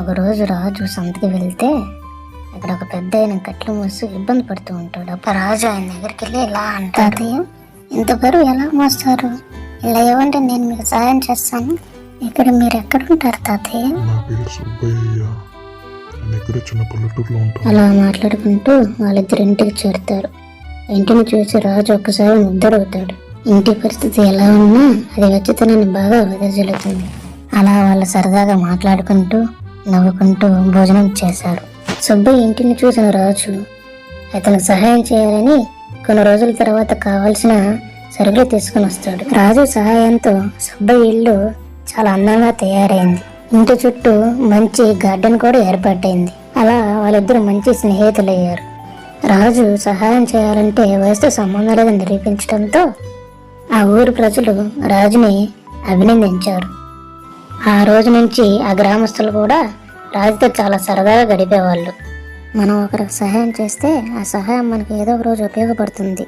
ఒకరోజు రాజు సంతకి వెళ్తే అక్కడ ఒక పెద్ద ఆయన కట్లు మోస్తూ ఇబ్బంది పడుతూ ఉంటాడు. అప్పుడు రాజు ఆయన దగ్గరికి వెళ్ళి ఇలా అంటారు. ఇంత బరువు ఎలా మోస్తారు? ఇలా ఇవ్వండి నేను మీకు సహాయం చేస్తాను. ఇక్కడ మీరు ఎక్కడ ఉంటారు తాతయ్య పేరు అలా మాట్లాడుకుంటూ వాళ్ళిద్దరు ఇంటికి చేరుతారు. ఇంటిని చూసి రాజు ఒక్కసారి ముద్దరవుతాడు ఇంటి పరిస్థితి ఎలా ఉన్నా అది వెచ్చతనాన్ని బాగా వెదజల్లుతుంది అలా వాళ్ళు సరదాగా మాట్లాడుకుంటూ నవ్వుకుంటూ భోజనం చేశారు. సుబ్బయ్య ఇంటిని చూసిన రాజు అతనికి సహాయం చేయాలని కొన్ని రోజుల తర్వాత కావలసిన సరుకులు తీసుకుని వస్తాడు. రాజు సహాయంతో సుబ్బయ్య ఇల్లు చాలా అందంగా తయారైంది. ఇంటి చుట్టూ మంచి గార్డెన్ కూడా ఏర్పాటైంది. అలా వాళ్ళిద్దరూ మంచి స్నేహితులయ్యారు. రాజు సహాయం చేయాలంటే వయసుతో సంబంధం లేదని నిరూపించడంతో ఆ ఊరు ప్రజలు రాజుని అభినందించారు. ఆ రోజు నుంచి ఆ గ్రామస్తులు కూడా రాజుతో చాలా సరదాగా గడిపేవాళ్ళు. మనం ఒకరికి సహాయం చేస్తే ఆ సహాయం మనకి ఏదో ఒక రోజు ఉపయోగపడుతుంది.